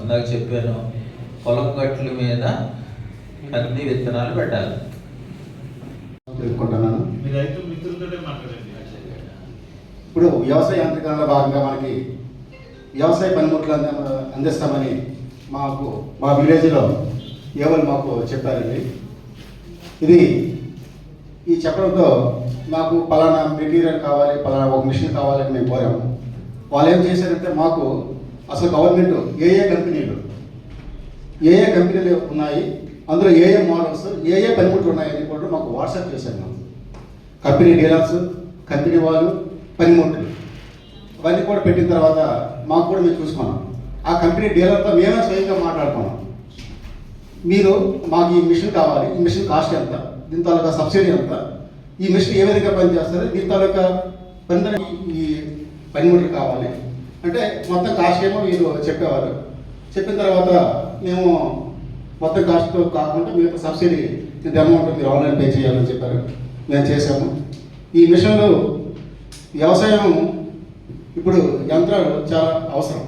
ఇందాక చెప్పాను పొలం గట్ల మీద కంది విత్తనాలు పెట్టాలి. ఇప్పుడు వ్యవసాయ యంత్రికంలో భాగంగా మనకి వ్యవసాయ పనిముట్లు అందిస్తామని మాకు మా విలేజ్లో ఎవరు మాకు చెప్పారండి. ఇది ఈ చెప్పడంతో మాకు పలానా మెటీరియల్ కావాలి పలానా ఒక మిషన్ కావాలని మేము కోరాము. వాళ్ళు ఏం చేశారంటే మాకు అసలు గవర్నమెంట్ ఏ ఏ కంపెనీలు ఏ ఏ కంపెనీలు ఉన్నాయి అందులో ఏ ఏ మోడల్స్ ఏ ఏ పనిముట్లు ఉన్నాయని కూడా మాకు వాట్సాప్ చేశారు కంపెనీ డీలర్స్ కంపెనీ వాళ్ళు పనిముట్లు. అవన్నీ కూడా పెట్టిన తర్వాత మాకు కూడా మేము చూసుకున్నాం. ఆ కంపెనీ డీలర్తో మేమే స్వయంగా మాట్లాడుకున్నాం. మీరు మాకు ఈ మిషన్ కావాలి ఈ మిషన్ కాస్ట్ ఎంత దీని తాలూకా సబ్సిడీ ఎంత ఈ మిషన్ ఏ విధంగా పనిచేస్తుంది దీని తాలూకా పని ఈ పనిముట్లు కావాలి. అంటే మొత్తం కాస్ట్ ఏమో మీరు చెప్పేవారు చెప్పిన తర్వాత మేము మొత్తం కాస్ట్తో కాకుండా మీకు సబ్సిడీ ఇంత అమౌంట్ మీరు ఆన్లైన్ పే చేయాలని చెప్పారు. మేము చేసాము ఈ మిషన్లు వ్యవసాయం ఇప్పుడు యంత్రాలు చాలా అవసరం.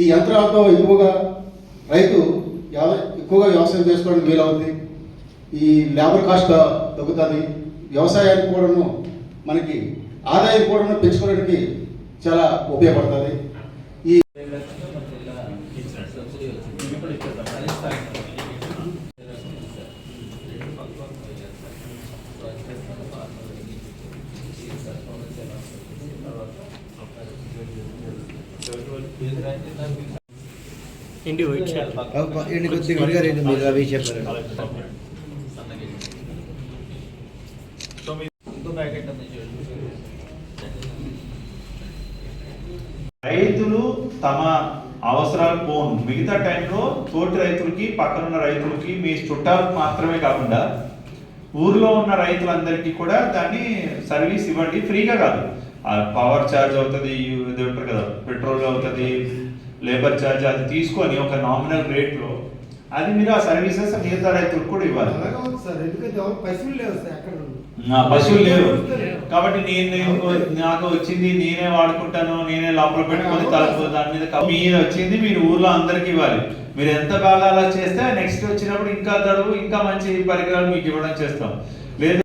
ఈ యంత్రాలతో ఎక్కువగా రైతు ఎక్కువగా వ్యవసాయం చేసుకోవడానికి వీలవుతుంది ఈ లేబర్ కాస్ట్ తగ్గుతుంది. వ్యవసాయానికి కూడాను మనకి ఆదాయం కూడాను పెంచుకోవడానికి చాలా ఉపయోగపడుతుంది. ఈ కొద్దిగా రెండు మీరు అవి చెప్పారు. రైతులు తమ అవసరాలు పోను. మిగతా టైంలో తోటి రైతులకి పక్కనున్న రైతులకి మీ చుట్టాలకు మాత్రమే కాకుండా ఊర్లో ఉన్న రైతులందరికీ కూడా దాన్ని సర్వీస్ ఇవ్వండి. ఫ్రీగా కాదు. ఆ పవర్ ఛార్జ్ అవుతుంది ఇది ఉంటారు కదా పెట్రోల్ అవుతుంది లేబర్ ఛార్జ్ అది తీసుకొని ఒక నామినల్ రేట్లో అది మీరు ఆ సర్వీసెస్ మిగతా రైతులకు కూడా ఇవ్వాలి. పశువులు లేవు కాబట్టి నేను నాకు వచ్చింది నేనే వాడుకుంటాను నేనే లోపల పెట్టుకొని తలుపు దాని మీద మీద వచ్చింది మీరు ఊర్లో అందరికి ఇవ్వాలి. మీరు ఎంత బాగా అలా చేస్తే నెక్స్ట్ వచ్చినప్పుడు ఇంకా తడువు ఇంకా మంచి పరికరాలు మీకు ఇవ్వడం చేస్తాం. లేదు